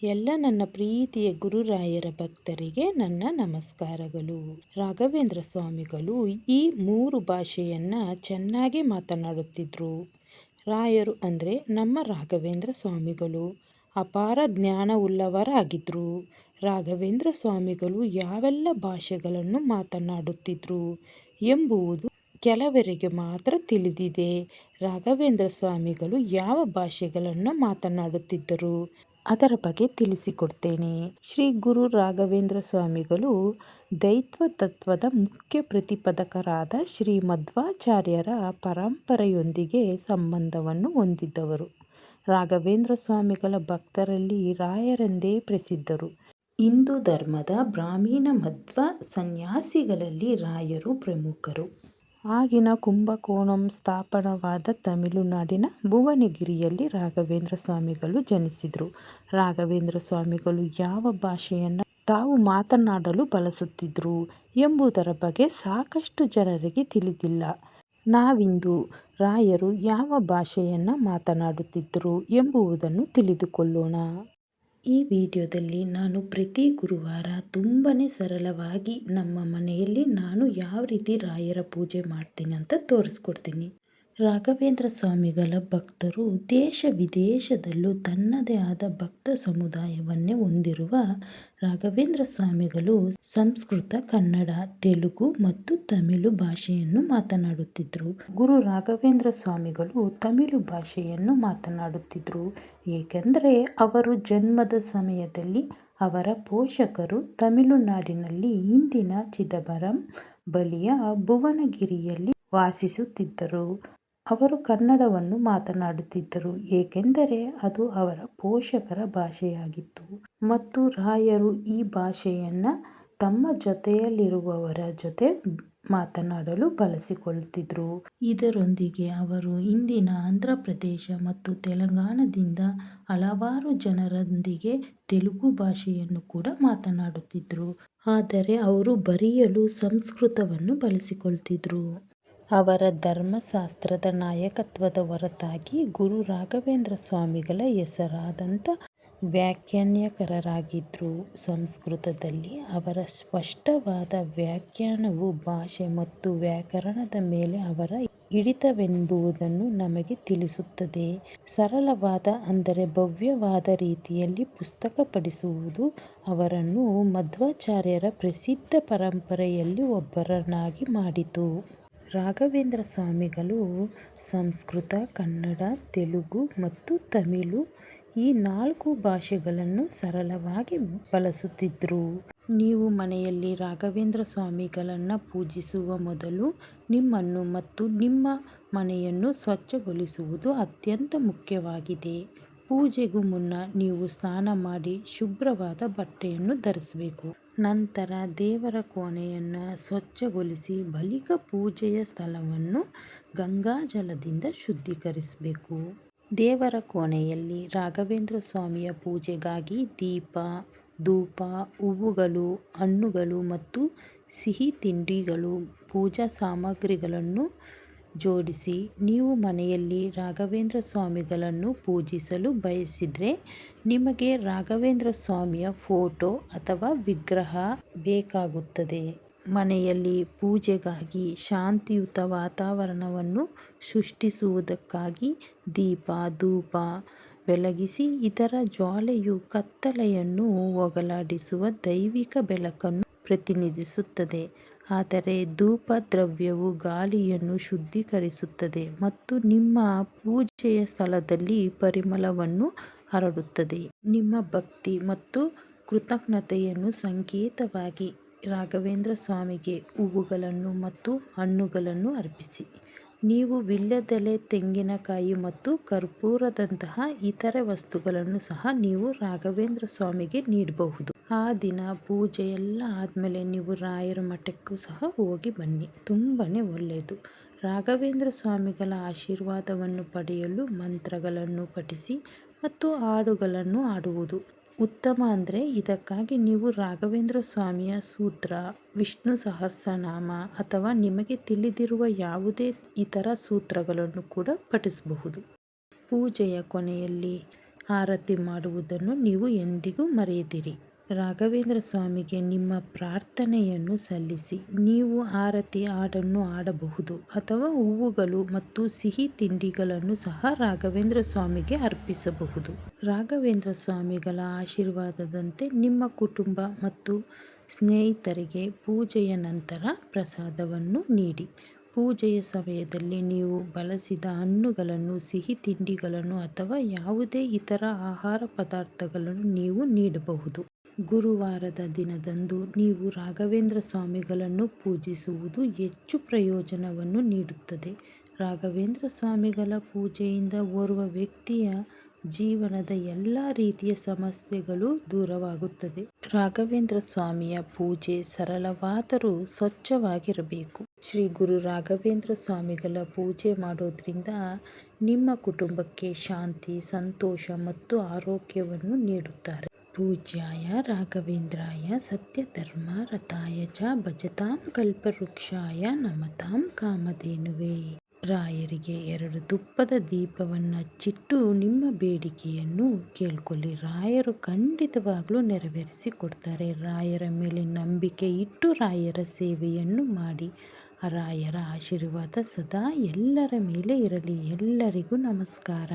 ಎಲ್ಲ ನನ್ನ ಪ್ರೀತಿಯ ಗುರುರಾಯರ ಭಕ್ತರಿಗೆ ನನ್ನ ನಮಸ್ಕಾರಗಳು. ರಾಘವೇಂದ್ರ ಸ್ವಾಮಿಗಳು ಈ ಮೂರು ಭಾಷೆಯನ್ನು ಚೆನ್ನಾಗಿ ಮಾತನಾಡುತ್ತಿದ್ದರು ರಾಯರು ಅಂದರೆ ನಮ್ಮ ರಾಘವೇಂದ್ರ ಸ್ವಾಮಿಗಳು. ಅಪಾರ ಜ್ಞಾನವುಳ್ಳವರಾಗಿದ್ದರು ರಾಘವೇಂದ್ರ ಸ್ವಾಮಿಗಳು ಯಾವೆಲ್ಲ ಭಾಷೆಗಳನ್ನು ಮಾತನಾಡುತ್ತಿದ್ದರು ಎಂಬುವುದು ಕೆಲವರಿಗೆ ಮಾತ್ರ ತಿಳಿದಿದೆ. ರಾಘವೇಂದ್ರ ಸ್ವಾಮಿಗಳು ಯಾವ ಭಾಷೆಗಳನ್ನು ಮಾತನಾಡುತ್ತಿದ್ದರು? ಅದರ ಬಗ್ಗೆ ತಿಳಿಸಿಕೊಡ್ತೇನೆ. ಶ್ರೀ ಗುರು ರಾಘವೇಂದ್ರ ಸ್ವಾಮಿಗಳು ದೈತ್ವ ತತ್ವದ ಮುಖ್ಯ ಪ್ರತಿಪದಕರಾದ ಶ್ರೀ ಮಧ್ವಾಚಾರ್ಯರ ಪರಂಪರೆಯೊಂದಿಗೆ ಸಂಬಂಧವನ್ನು ಹೊಂದಿದ್ದವರು ರಾಘವೇಂದ್ರ ಸ್ವಾಮಿಗಳ ಭಕ್ತರಲ್ಲಿ ರಾಯರೆಂದೇ ಪ್ರಸಿದ್ಧರು. ಹಿಂದೂ ಧರ್ಮದ ಬ್ರಾಹ್ಮೀಣ ಮಧ್ವ ಸನ್ಯಾಸಿಗಳಲ್ಲಿ ರಾಯರು ಪ್ರಮುಖರು. ಆಗಿನ ಕುಂಭಕೋಣಂ ಸ್ಥಾಪನವಾದ ತಮಿಳುನಾಡಿನ ಭುವನಗಿರಿಯಲ್ಲಿ ರಾಘವೇಂದ್ರ ಸ್ವಾಮಿಗಳು ಜನಿಸಿದರು. ರಾಘವೇಂದ್ರ ಸ್ವಾಮಿಗಳು ಯಾವ ಭಾಷೆಯನ್ನು ತಾವು ಮಾತನಾಡಲು ಬಳಸುತ್ತಿದ್ದರು ಎಂಬುದರ ಬಗ್ಗೆ ಸಾಕಷ್ಟು ಜನರಿಗೆ ತಿಳಿದಿಲ್ಲ. ನಾವಿಂದು ರಾಯರು ಯಾವ ಭಾಷೆಯನ್ನು ಮಾತನಾಡುತ್ತಿದ್ದರು ಎಂಬುದನ್ನು ತಿಳಿದುಕೊಳ್ಳೋಣ. ಈ ವಿಡಿಯೋದಲ್ಲಿ ನಾನು ಪ್ರತಿ ಗುರುವಾರ ತುಂಬಾ ಸರಳವಾಗಿ ನಮ್ಮ ಮನೆಯಲ್ಲಿ ನಾನು ಯಾವ ರೀತಿ ರಾಯರ ಪೂಜೆ ಮಾಡ್ತೀನಿ ಅಂತ ತೋರಿಸ್ಕೊಡ್ತೀನಿ. ರಾಘವೇಂದ್ರ ಸ್ವಾಮಿಗಳ ಭಕ್ತರು ದೇಶ ವಿದೇಶದಲ್ಲೂ ತನ್ನದೇ ಆದ ಭಕ್ತ ಸಮುದಾಯವನ್ನೇ ಹೊಂದಿರುವ ರಾಘವೇಂದ್ರ ಸ್ವಾಮಿಗಳು ಸಂಸ್ಕೃತ, ಕನ್ನಡ, ತೆಲುಗು ಮತ್ತು ತಮಿಳು ಭಾಷೆಯನ್ನು ಮಾತನಾಡುತ್ತಿದ್ದರು. ಗುರು ರಾಘವೇಂದ್ರ ಸ್ವಾಮಿಗಳು ತಮಿಳು ಭಾಷೆಯನ್ನು ಮಾತನಾಡುತ್ತಿದ್ದರು. ಏಕೆಂದರೆ ಅವರು ಜನ್ಮದ ಸಮಯದಲ್ಲಿ ಅವರ ಪೋಷಕರು ತಮಿಳುನಾಡಿನಲ್ಲಿ ಇಂದಿನ ಚಿದಂಬರಂ ಬಳಿಯ ಭುವನಗಿರಿಯಲ್ಲಿ ವಾಸಿಸುತ್ತಿದ್ದರು. ಅವರು ಕನ್ನಡವನ್ನು ಮಾತನಾಡುತ್ತಿದ್ದರು, ಏಕೆಂದರೆ ಅದು ಅವರ ಪೋಷಕರ ಭಾಷೆಯಾಗಿತ್ತು. ಮತ್ತು ರಾಯರು ಈ ಭಾಷೆಯನ್ನು ತಮ್ಮ ಜೊತೆಯಲ್ಲಿರುವವರ ಜೊತೆ ಮಾತನಾಡಲು ಬಳಸಿಕೊಳ್ಳುತ್ತಿದ್ದರು ಇದರೊಂದಿಗೆ ಅವರು ಇಂದಿನ ಆಂಧ್ರಪ್ರದೇಶ ಮತ್ತು ತೆಲಂಗಾಣದಿಂದ ಹಲವಾರು ಜನರೊಂದಿಗೆ ತೆಲುಗು ಭಾಷೆಯನ್ನು ಕೂಡ ಮಾತನಾಡುತ್ತಿದ್ದರು ಆದರೆ ಅವರು ಬರೆಯಲು ಸಂಸ್ಕೃತವನ್ನು ಬಳಸಿಕೊಳ್ತಿದ್ರು. ಅವರ ಧರ್ಮಶಾಸ್ತ್ರದ ನಾಯಕತ್ವದ ಹೊರತಾಗಿ ಗುರು ರಾಘವೇಂದ್ರ ಸ್ವಾಮಿಗಳ ಹೆಸರಾದಂಥ ವ್ಯಾಖ್ಯಾನಕಾರರಾಗಿದ್ದರು ಸಂಸ್ಕೃತದಲ್ಲಿ ಅವರ ಸ್ಪಷ್ಟವಾದ ವ್ಯಾಖ್ಯಾನವು ಭಾಷೆ ಮತ್ತು ವ್ಯಾಕರಣದ ಮೇಲೆ ಅವರ ಹಿಡಿತವೆಂಬುದನ್ನು ನಮಗೆ ತಿಳಿಸುತ್ತದೆ. ಸರಳವಾದ ಅಂದರೆ ಭವ್ಯವಾದ ರೀತಿಯಲ್ಲಿ ಪುಸ್ತಕ ಪುಸ್ತಕಪಡಿಸುವುದು ಅವರನ್ನು ಮಧ್ವಾಚಾರ್ಯರ ಪ್ರಸಿದ್ಧ ಪರಂಪರೆಯಲ್ಲಿ ಒಬ್ಬರನ್ನಾಗಿ ಮಾಡಿತು. ರಾಘವೇಂದ್ರ ಸ್ವಾಮಿಗಳು ಸಂಸ್ಕೃತ, ಕನ್ನಡ, ತೆಲುಗು ಮತ್ತು ತಮಿಳು ಈ ನಾಲ್ಕು ಭಾಷೆಗಳನ್ನು ಸರಳವಾಗಿ ಬಳಸುತ್ತಿದ್ದರು ನೀವು ಮನೆಯಲ್ಲಿ ರಾಘವೇಂದ್ರ ಸ್ವಾಮಿಗಳನ್ನು ಪೂಜಿಸುವ ಮೊದಲು ನಿಮ್ಮನ್ನು ಮತ್ತು ನಿಮ್ಮ ಮನೆಯನ್ನು ಸ್ವಚ್ಛಗೊಳಿಸುವುದು ಅತ್ಯಂತ ಮುಖ್ಯವಾಗಿದೆ. ಪೂಜೆಗೂ ಮುನ್ನ ನೀವು ಸ್ನಾನ ಮಾಡಿ ಶುಭ್ರವಾದ ಬಟ್ಟೆಯನ್ನು ಧರಿಸಬೇಕು. ನಂತರ ದೇವರ ಕೋಣೆಯನ್ನು ಸ್ವಚ್ಛಗೊಳಿಸಿ ಬಳಿಕ ಪೂಜೆಯ ಸ್ಥಳವನ್ನು ಗಂಗಾಜಲದಿಂದ ಶುದ್ಧೀಕರಿಸಬೇಕು. ದೇವರ ಕೋಣೆಯಲ್ಲಿ ರಾಘವೇಂದ್ರ ಸ್ವಾಮಿಯ ಪೂಜೆಗಾಗಿ ದೀಪ, ಧೂಪ, ಹೂವುಗಳು, ಹಣ್ಣುಗಳು ಮತ್ತು ಸಿಹಿ ತಿಂಡಿಗಳು, ಪೂಜಾ ಸಾಮಗ್ರಿಗಳನ್ನು ಜೋಡಿಸಿ ನೀವು ಮನೆಯಲ್ಲಿ ರಾಘವೇಂದ್ರ ಸ್ವಾಮಿಗಳನ್ನು ಪೂಜಿಸಲು ಬಯಸಿದರೆ ನಿಮಗೆ ರಾಘವೇಂದ್ರ ಸ್ವಾಮಿಯ ಫೋಟೋ ಅಥವಾ ವಿಗ್ರಹ ಬೇಕಾಗುತ್ತದೆ. ಮನೆಯಲ್ಲಿ ಪೂಜೆಗಾಗಿ ಶಾಂತಿಯುತ ವಾತಾವರಣವನ್ನು ಸೃಷ್ಟಿಸುವುದಕ್ಕಾಗಿ ದೀಪ, ಧೂಪ ಬೆಳಗಿಸಿ ಇದರ ಜ್ವಾಲೆಯು ಕತ್ತಲೆಯನ್ನು ಹೋಗಲಾಡಿಸುವ ದೈವಿಕ ಬೆಳಕನ್ನು ಪ್ರತಿನಿಧಿಸುತ್ತದೆ. ಆದರೆ ಧೂಪ ದ್ರವ್ಯವು ಗಾಳಿಯನ್ನು ಶುದ್ಧೀಕರಿಸುತ್ತದೆ ಮತ್ತು ನಿಮ್ಮ ಪೂಜೆಯ ಸ್ಥಳದಲ್ಲಿ ಪರಿಮಳವನ್ನು ಹರಡುತ್ತದೆ. ನಿಮ್ಮ ಭಕ್ತಿ ಮತ್ತು ಕೃತಜ್ಞತೆಯನ್ನು ಸಂಕೇತವಾಗಿ ರಾಘವೇಂದ್ರ ಸ್ವಾಮಿಗೆ ಹೂವುಗಳನ್ನು ಮತ್ತು ಹಣ್ಣುಗಳನ್ನು ಅರ್ಪಿಸಿ. ನೀವು ವೀಳ್ಯದೆಲೆ ತೆಂಗಿನಕಾಯಿ ಮತ್ತು ಕರ್ಪೂರದಂತಹ ಇತರೆ ವಸ್ತುಗಳನ್ನು ಸಹ ನೀವು ರಾಘವೇಂದ್ರ ಸ್ವಾಮಿಗೆ ನೀಡಬಹುದು. ಆ ದಿನ ಪೂಜೆ ಎಲ್ಲ ಆದಮೇಲೆ ನೀವು ರಾಯರ ಮಠಕ್ಕೂ ಸಹ ಹೋಗಿ ಬನ್ನಿ. ತುಂಬಾನೇ ಒಳ್ಳೆಯದು. ರಾಘವೇಂದ್ರ ಸ್ವಾಮಿಗಳ ಆಶೀರ್ವಾದವನ್ನು ಪಡೆಯಲು ಮಂತ್ರಗಳನ್ನು ಪಠಿಸಿ ಮತ್ತು ಹಾಡುಗಳನ್ನು ಹಾಡುವುದು. ಉತ್ತಮ ಅಂದರೆ ಇದಕ್ಕಾಗಿ ನೀವು ರಾಘವೇಂದ್ರ ಸ್ವಾಮಿಯ ಸೂತ್ರ, ವಿಷ್ಣು ಸಹಸ್ರನಾಮ ಅಥವಾ ನಿಮಗೆ ತಿಳಿದಿರುವ ಯಾವುದೇ ಇತರ ಸೂತ್ರಗಳನ್ನು ಕೂಡ ಪಠಿಸಬಹುದು. ಪೂಜೆಯ ಕೊನೆಯಲ್ಲಿ ಆರತಿ ಮಾಡುವುದನ್ನು ನೀವು ಎಂದಿಗೂ ಮರೆಯದಿರಿ. ರಾಘವೇಂದ್ರ ಸ್ವಾಮಿಗೆ ನಿಮ್ಮ ಪ್ರಾರ್ಥನೆಯನ್ನು ಸಲ್ಲಿಸಿ. ನೀವು ಆರತಿ ಹಾಡನ್ನು ಹಾಡಬಹುದು ಅಥವಾ ಹೂವುಗಳು ಮತ್ತು ಸಿಹಿ ತಿಂಡಿಗಳನ್ನು ಸಹ ರಾಘವೇಂದ್ರ ಸ್ವಾಮಿಗೆ ಅರ್ಪಿಸಬಹುದು. ರಾಘವೇಂದ್ರ ಸ್ವಾಮಿಗಳ ಆಶೀರ್ವಾದದಂತೆ ನಿಮ್ಮ ಕುಟುಂಬ ಮತ್ತು ಸ್ನೇಹಿತರಿಗೆ ಪೂಜೆಯ ನಂತರ ಪ್ರಸಾದವನ್ನು ನೀಡಿ. ಪೂಜೆಯ ಸಮಯದಲ್ಲಿ ನೀವು ಬಳಸಿದ ಹಣ್ಣುಗಳನ್ನು, ಸಿಹಿ ತಿಂಡಿಗಳನ್ನು ಅಥವಾ ಯಾವುದೇ ಇತರ ಆಹಾರ ಪದಾರ್ಥಗಳನ್ನು ನೀವು ನೀಡಬಹುದು. ಗುರುವಾರದ ದಿನದಂದು ನೀವು ರಾಘವೇಂದ್ರ ಸ್ವಾಮಿಗಳನ್ನು ಪೂಜಿಸುವುದು ಹೆಚ್ಚು ಪ್ರಯೋಜನವನ್ನು ನೀಡುತ್ತದೆ. ರಾಘವೇಂದ್ರ ಸ್ವಾಮಿಗಳ ಪೂಜೆಯಿಂದ ಓರ್ವ ವ್ಯಕ್ತಿಯ ಜೀವನದ ಎಲ್ಲ ರೀತಿಯ ಸಮಸ್ಯೆಗಳು ದೂರವಾಗುತ್ತದೆ. ರಾಘವೇಂದ್ರ ಸ್ವಾಮಿಯ ಪೂಜೆ ಸರಳವಾದರೂ ಸ್ವಚ್ಛವಾಗಿರಬೇಕು. ಶ್ರೀ ಗುರು ರಾಘವೇಂದ್ರ ಸ್ವಾಮಿಗಳ ಪೂಜೆ ಮಾಡೋದ್ರಿಂದ ನಿಮ್ಮ ಕುಟುಂಬಕ್ಕೆ ಶಾಂತಿ, ಸಂತೋಷ ಮತ್ತು ಆರೋಗ್ಯವನ್ನು ನೀಡುತ್ತಾರೆ. ಪೂಜ್ಯಾಯ ರಾಘವೇಂದ್ರಾಯ ಸತ್ಯಧರ್ಮ ರಥಾಯ ಚ ಭಜತಾಂ ಕಲ್ಪವೃಕ್ಷಾಯ ನಮತಾಂ ಕಾಮಧೇನುವೆ. ರಾಯರಿಗೆ ಎರಡು ತುಪ್ಪದ ದೀಪವನ್ನು ಚಿಟ್ಟು ನಿಮ್ಮ ಬೇಡಿಕೆಯನ್ನು ಕೇಳ್ಕೊಳ್ಳಿ. ರಾಯರು ಖಂಡಿತವಾಗಲೂ ನೆರವೇರಿಸಿ ಕೊಡ್ತಾರೆ. ರಾಯರ ಮೇಲೆ ನಂಬಿಕೆ ಇಟ್ಟು ರಾಯರ ಸೇವೆಯನ್ನು ಮಾಡಿ. ರಾಯರ ಆಶೀರ್ವಾದ ಸದಾ ಎಲ್ಲರ ಮೇಲೆ ಇರಲಿ. ಎಲ್ಲರಿಗೂ ನಮಸ್ಕಾರ.